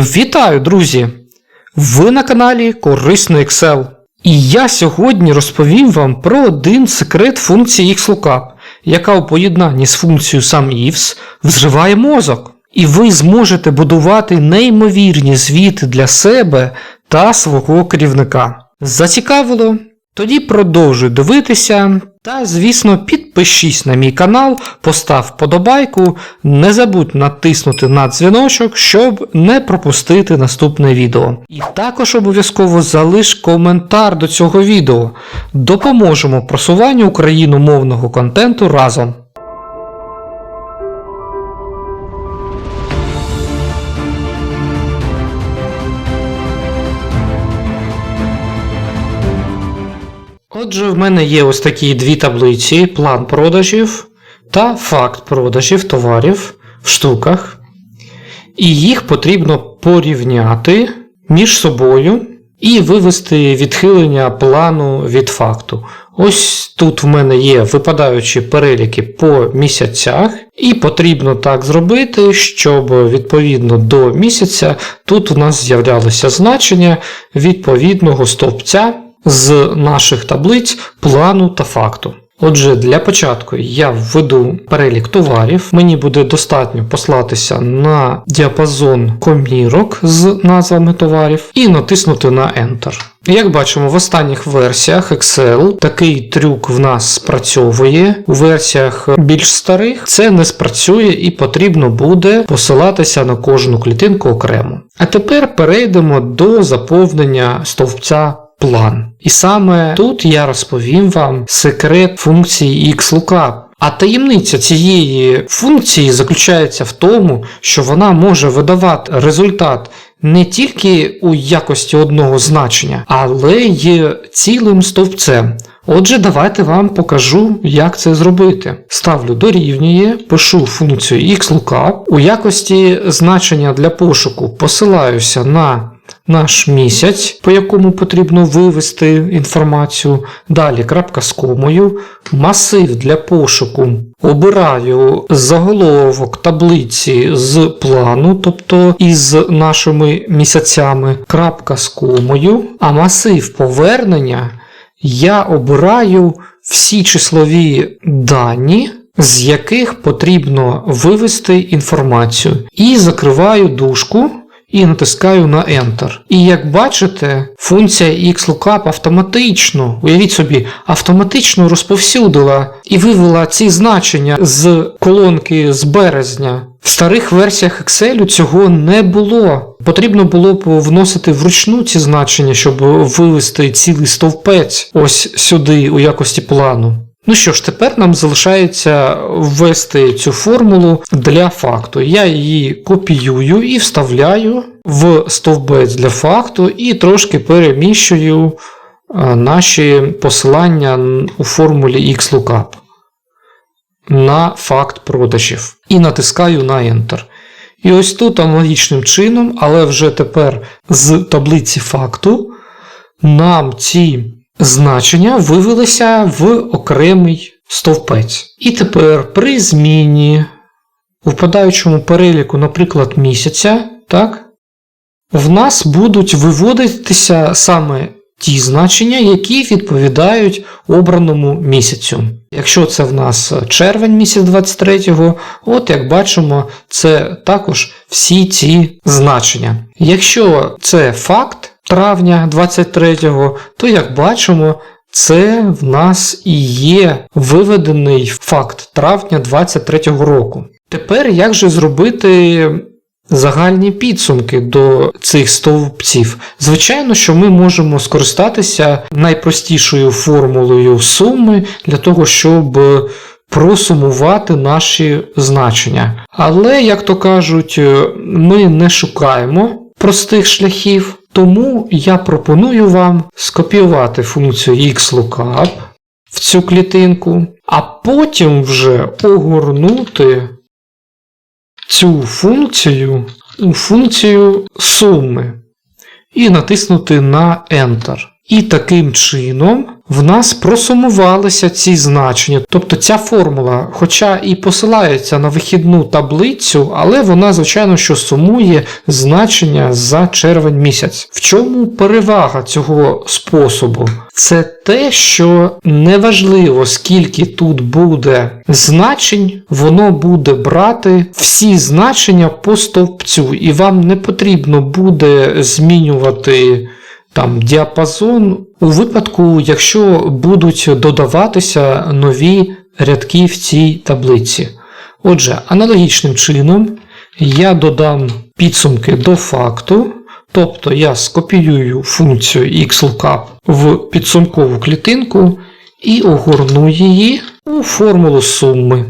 Вітаю, друзі! Ви на каналі Корисний Excel. І я сьогодні розповім вам про один секрет функції XLOOKUP, яка у поєднанні з функцією SUMIFS взриває мозок. І ви зможете будувати неймовірні звіти для себе та свого керівника. Зацікавило? Тоді продовжуй дивитися. Та, звісно, підпишись на мій канал, постав подобайку, не забудь натиснути на дзвіночок, щоб не пропустити наступне відео. І також обов'язково залиш коментар до цього відео. Допоможемо просуванню україномовного контенту разом. Отже, в мене є ось такі дві таблиці: план продажів та факт продажів товарів в штуках. І їх потрібно порівняти між собою і вивести відхилення плану від факту. Ось тут в мене є випадаючі переліки по місяцях, і потрібно так зробити, щоб відповідно до місяця тут у нас з'являлося значення відповідного стовпця з наших таблиць плану та факту. Отже, для початку я введу перелік товарів. Мені буде достатньо послатися на діапазон комірок з назвами товарів і натиснути на Enter. Як бачимо, в останніх версіях Excel такий трюк в нас спрацьовує. У версіях більш старих це не спрацює і потрібно буде посилатися на кожну клітинку окремо. А тепер перейдемо до заповнення стовпця план. І саме тут я розповім вам секрет функції XLOOKUP. А таємниця цієї функції заключається в тому, що вона може видавати результат не тільки у якості одного значення, але й цілим стовпцем. Отже, давайте вам покажу, як це зробити. Ставлю дорівнює, пишу функцію XLOOKUP. У якості значення для пошуку посилаюся на наш місяць, по якому потрібно вивести інформацію. Далі крапка з комою, масив для пошуку. Обираю заголовок таблиці з плану, тобто із нашими місяцями, крапка з комою, а масив повернення я обираю всі числові дані. З яких потрібно вивести інформацію, і закриваю дужку і натискаю на Enter. І як бачите, функція XLOOKUP автоматично, уявіть собі, автоматично розповсюдила і вивела ці значення з колонки з березня. В старих версіях Excel цього не було. Потрібно було б вносити вручну ці значення, щоб вивести цілий стовпець ось сюди у якості плану. Ну що ж, тепер нам залишається ввести цю формулу для факту. Я її копіюю і вставляю в стовбець для факту і трошки переміщую наші посилання у формулі XLOOKUP на факт продажів. І натискаю на Enter. І ось тут аналогічним чином, але вже тепер з таблиці факту нам ці значення вивелися в окремий стовпець. І тепер при зміні у впадаючому переліку, наприклад, місяця, так, в нас будуть виводитися саме ті значення, які відповідають обраному місяцю. Якщо це в нас червень місяць 23-го, от як бачимо, це також всі ці значення. Якщо це факт, травня 23-го, то, як бачимо, це в нас і є виведений факт травня 23-го року. Тепер як же зробити загальні підсумки до цих стовпців? Звичайно, що ми можемо скористатися найпростішою формулою суми для того, щоб просумувати наші значення. Але, як то кажуть, ми не шукаємо простих шляхів. Тому я пропоную вам скопіювати функцію XLOOKUP в цю клітинку, а потім вже огорнути цю функцію у функцію суми і натиснути на Enter. І таким чином в нас просумувалися ці значення. Тобто ця формула, хоча і посилається на вихідну таблицю, але вона, звичайно, що сумує значення за червень місяць. В чому перевага цього способу? Це те, що неважливо, скільки тут буде значень, воно буде брати всі значення по стовпцю, і вам не потрібно буде змінювати там діапазон у випадку, якщо будуть додаватися нові рядки в цій таблиці. Отже, аналогічним чином я додам підсумки до факту, тобто я скопіюю функцію xlookup в підсумкову клітинку і огорну її у формулу суми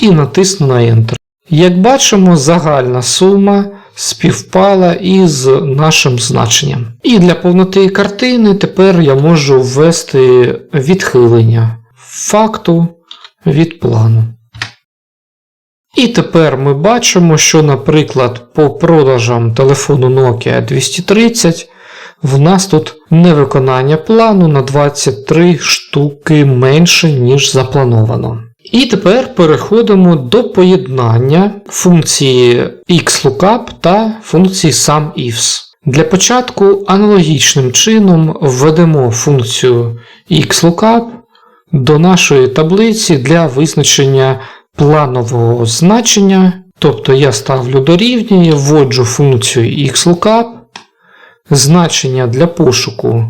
і натисну на Enter. Як бачимо, загальна сума співпала із нашим значенням. І для повноти картини тепер я можу ввести відхилення факту від плану. І тепер ми бачимо, що, наприклад, по продажам телефону Nokia 230 в нас тут невиконання плану на 23 штуки менше, ніж заплановано. І тепер переходимо до поєднання функції xlookup та функції SumIfs. Для початку аналогічним чином введемо функцію xlookup до нашої таблиці для визначення планового значення. Тобто я ставлю дорівнює, вводжу функцію xlookup. Значення для пошуку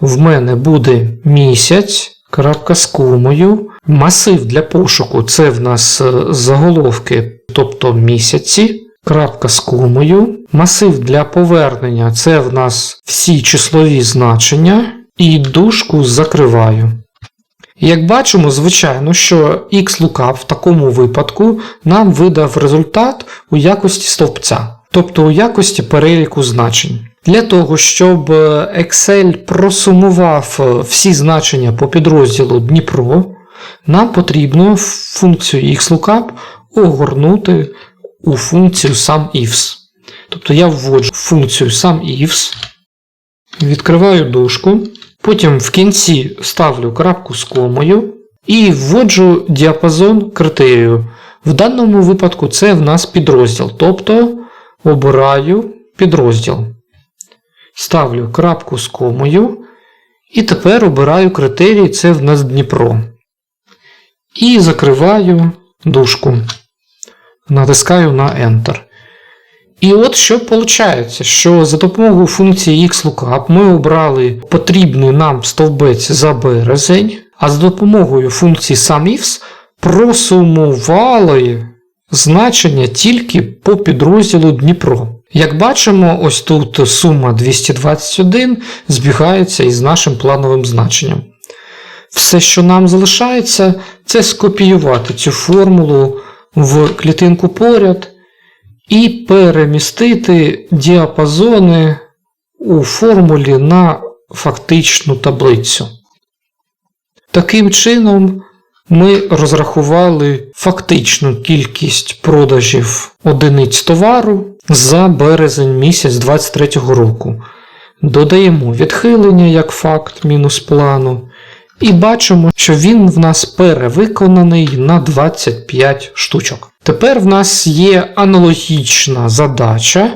в мене буде місяць. Крапка з комою. Масив для пошуку це в нас е, заголовки, тобто місяці. Крапка з комою. Масив для повернення це в нас всі числові значення. І дужку закриваю. Як бачимо, звичайно, що xlookup в такому випадку нам видав результат у якості стовпця, тобто у якості переліку значень. Для того, щоб Excel просумував всі значення по підрозділу Дніпро, нам потрібно функцію xlookup огорнути у функцію SumIfs. Тобто я вводжу функцію SumIfs, відкриваю дужку, потім в кінці ставлю крапку з комою і вводжу діапазон критерію. В даному випадку це в нас підрозділ, тобто обираю підрозділ. Ставлю крапку з комою. І тепер обираю критерій, це в нас Дніпро. І закриваю дужку. Натискаю на Enter. І от що виходить, що за допомогою функції xlookup ми обрали потрібний нам стовбець за березень, а за допомогою функції SumIfs просумували значення тільки по підрозділу Дніпро. Як бачимо, ось тут сума 221 збігається із нашим плановим значенням. Все, що нам залишається, це скопіювати цю формулу в клітинку поряд і перемістити діапазони у формулі на фактичну таблицю. Таким чином, ми розрахували фактичну кількість продажів одиниць товару за березень місяць 2023 року. Додаємо відхилення як факт мінус плану. І бачимо, що він в нас перевиконаний на 25 штучок. Тепер в нас є аналогічна задача,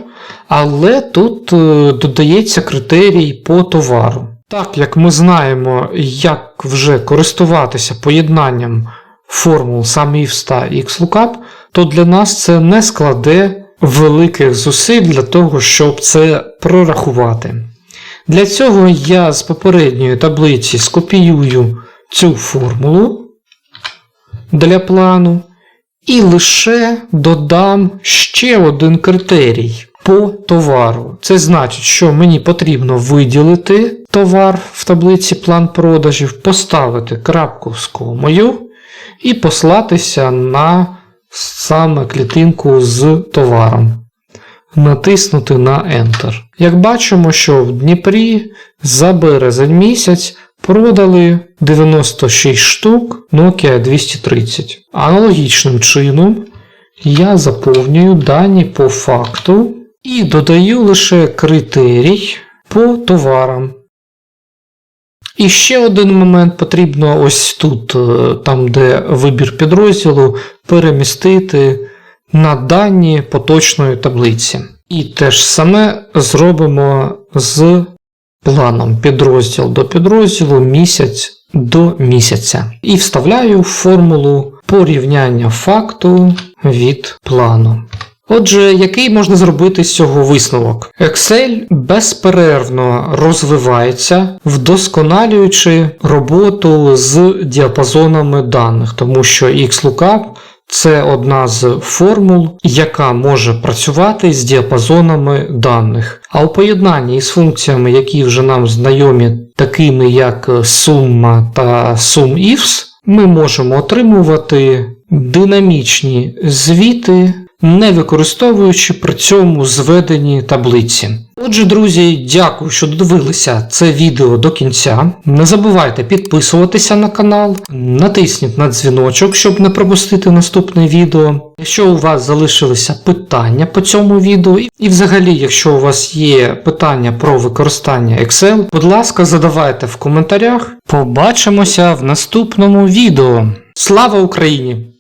але тут е, додається критерій по товару. Так як ми знаємо, як вже користуватися поєднанням формул SumIfs та XLOOKUP, то для нас це не складе великих зусиль для того, щоб це прорахувати. Для цього я з попередньої таблиці скопіюю цю формулу для плану і лише додам ще один критерій по товару. Це значить, що мені потрібно виділити товар в таблиці план продажів, поставити крапку з комою і послатися на саме клітинку з товаром. Натиснути на Enter. Як бачимо, що в Дніпрі за березень місяць продали 96 штук Nokia 230. Аналогічним чином я заповнюю дані по факту і додаю лише критерій по товарам. І ще один момент потрібно ось тут, е, там де вибір підрозділу, перемістити на дані поточної таблиці. І те ж саме зробимо з планом підрозділ до підрозділу, місяць до місяця. І вставляю формулу порівняння факту від плану. Отже, який можна зробити з цього висновок? Excel безперервно розвивається, вдосконалюючи роботу з діапазонами даних, тому що XLOOKUP це одна з формул, яка може працювати з діапазонами даних. А у поєднанні із функціями, які вже нам знайомі, такими як summa та sumIfs, ми можемо отримувати динамічні звіти, не використовуючи при цьому зведені таблиці. Отже, друзі, дякую, що додивилися це відео до кінця. Не забувайте підписуватися на канал, натисніть на дзвіночок, щоб не пропустити наступне відео. Якщо у вас залишилися питання по цьому відео, і взагалі, якщо у вас є питання про використання Excel, будь ласка, задавайте в коментарях. Побачимося в наступному відео. Слава Україні!